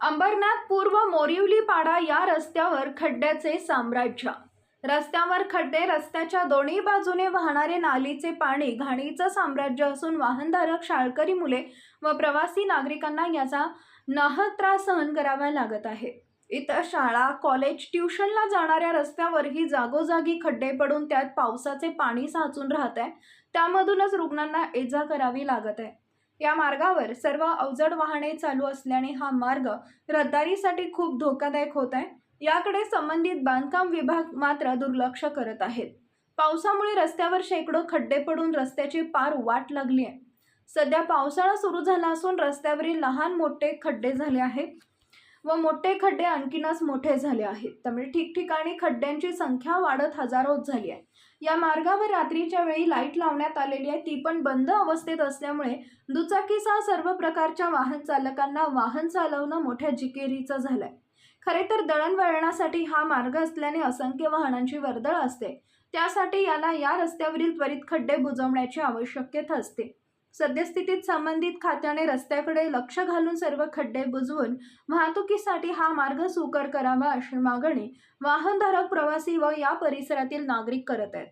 अंबरनाथ पूर्व मोरिवली पाडा या रस्त्यावर खड्ड्याचे साम्राज्य. रस्त्यावर खड्डे रस्त्याच्या दोन्ही बाजूने वाहणारे नालीचे पाणी घाणीचं साम्राज्य असून वाहनधारक शाळकरी मुले व प्रवासी नागरिकांना याचा नाहक त्रास सहन करावा लागत आहे. इतर शाळा कॉलेज ट्युशनला जाणाऱ्या रस्त्यावरही जागोजागी खड्डे पडून त्यात पावसाचे पाणी साचून राहत आहे त्यामधूनच रुग्णांना एजा करावी लागत आहे. या मार्गावर सर्व अवजड वाहने चालू असल्याने हा मार्ग रहदारीसाठी खूप धोकादायक होत आहे. याकडे संबंधित बांधकाम विभाग मात्र दुर्लक्ष करत आहेत. पावसामुळे रस्त्यावर शेकडो खड्डे पडून रस्त्याची पार वाट लागली आहे. सध्या पावसाळा सुरू झाला असून रस्त्यावरील लहान मोठे खड्डे झाले आहेत. व मोठे खड्डे आणखीनच मोठे झाले आहेत. त्यामुळे ठिकठिकाणी खड्ड्यांची संख्या वाढत हजारोत झाली आहे. या मार्गावर रात्रीच्या वेळी लाइट लावण्यात आलेली आहे. ती पण बंद अवस्थेत असल्यामुळे दुचाकीसह सर्व प्रकारच्या वाहन चालकांना वाहन चालवणं मोठ्या जिकेरीचं झालंय. खरे तर दळणवळणासाठी हा मार्ग असल्याने असंख्य वाहनांची वर्दळ असते. त्यासाठी याला या रस्त्यावरील त्वरित खड्डे बुजवण्याची आवश्यकता असते. सद्यस्थितीत संबंधित खात्याने रस्त्याकडे लक्ष घालून सर्व खड्डे बुजवून वाहतुकीसाठी हा मार्ग सुकर करावा अशी मागणी वाहनधारक प्रवासी व या परिसरातील नागरिक करत आहेत.